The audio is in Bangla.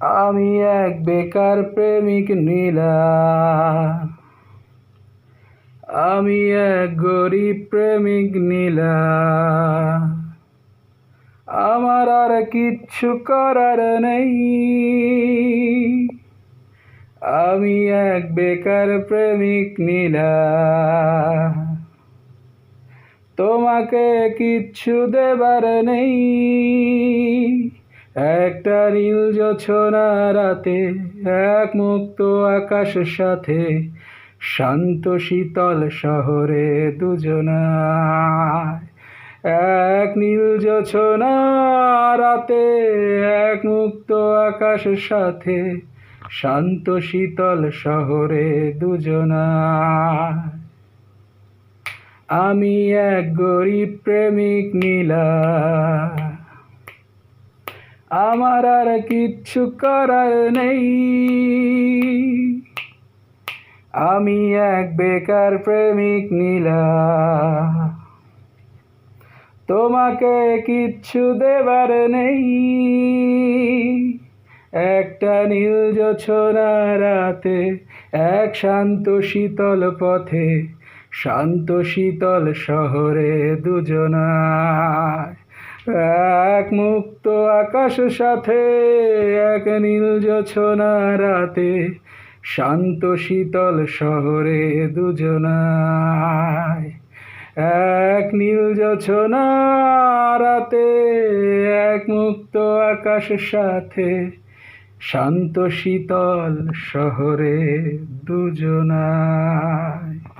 আমি এক বেকার প্রেমিক নীলা আমি এক গরিব প্রেমিক নীলা আমার আর কিচ্ছু করার নেই। আমি এক বেকার প্রেমিক নীলা তোমাকে কিচ্ছু দেবার নেই। একটা নীল জোছনা রাতে, এক মুক্ত আকাশের সাথে, শান্ত শীতল শহরে দুজনায়। এক নীল জোছনা রাতে, এক মুক্ত আকাশের সাথে, শান্ত শীতল শহরে দুজনা আমি এক গরিব প্রেমিক নীলা আমার আর কিচ্ছু করার নেই। আমি এক বেকার প্রেমিক নীলা। তোমাকে কিচ্ছু দেবার নেই। একটা নীল জোছনা রাতে, এক শান্ত শীতল পথে, শান্ত শীতল শহরে দুজনায়। এক মুক্ত আকাশ সাথে, এক নীল জোছনা রাতে, শান্ত শীতল শহরে দুজনায়। এক নীল রাতে, এক মুক্ত আকাশ সাথে, শান্ত শীতল শহরে দুজনায়।